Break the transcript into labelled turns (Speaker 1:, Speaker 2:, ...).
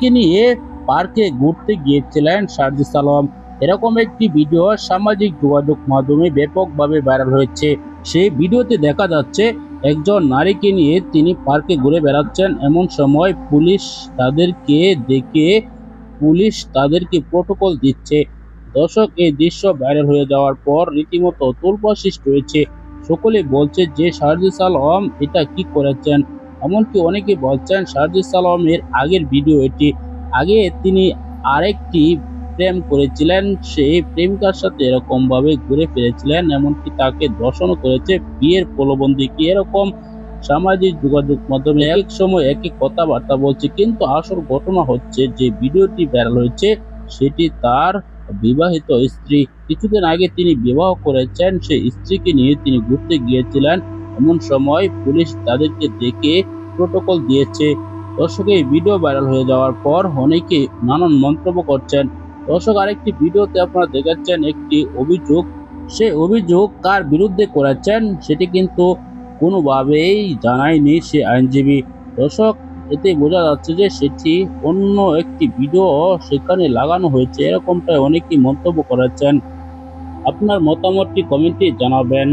Speaker 1: কে নিয়ে পার্কে ঘুরতে গিয়েছিলেন সার্জিস আলম। এরকম একটি ভিডিও সামাজিক যোগাযোগ মাধ্যমে ব্যাপকভাবে ভাইরাল হয়েছে। সেই ভিডিওতে দেখা যাচ্ছে, একজন নারীকে নিয়ে তিনি পার্কে ঘুরে বেড়াচ্ছেন। এমন সময় পুলিশ তাদেরকে দেখে পুলিশ তাদেরকে প্রোটোকল দিচ্ছে। দর্শক, এই দৃশ্য ভাইরাল হয়ে যাওয়ার পর রীতিমতো তোলপা সৃষ্টি হয়েছে। সকলে বলছে যে সার্জিস আলম এটা কি করেছেন? এমনকি অনেকে বলছেন সার্জিস আলমের আগের ভিডিও এটি আগে তিনি আরেকটি প্রেম করেছিলেন সেই প্রেমিকার সাথে এরকমভাবে ঘুরে ফিরেছিলেন, এমনকি তাকে দর্শনও করেছে, বিয়ের প্রলোভন কি এরকম? সামাজিক যোগাযোগ মাধ্যমে এক সময় একই কথাবার্তা বলছে, কিন্তু আসল ঘটনা হচ্ছে যে ভিডিওটি ভাইরাল হয়েছে, সেটি তার বিবাহিত স্ত্রী। কিছুদিন আগে তিনি বিবাহ করেছেন, সেই স্ত্রীকে নিয়ে তিনি ঘুরতে গিয়েছিলেন। এমন সময় পুলিশ তাদেরকে দেখে প্রোটোকল দিয়েছে। দর্শক, এই ভিডিও ভাইরাল হয়ে যাওয়ার পর অনেকে নানান মন্তব্য করছেন। দর্শক, আরেকটি ভিডিওতে আপনারা দেখাচ্ছেন একটি অভিযোগ। সে অভিযোগ কার বিরুদ্ধে করেছেন সেটি কিন্তু কোনোভাবেই জানায়নি সে আইনজীবী। দর্শক, এতে বোঝা যাচ্ছে যে সেটি অন্য একটি ভিডিও সেখানে লাগানো হয়েছে। এরকমটাই অনেকেই মন্তব্য করেছেন। আপনার মতামতটি কমেন্টে জানাবেন।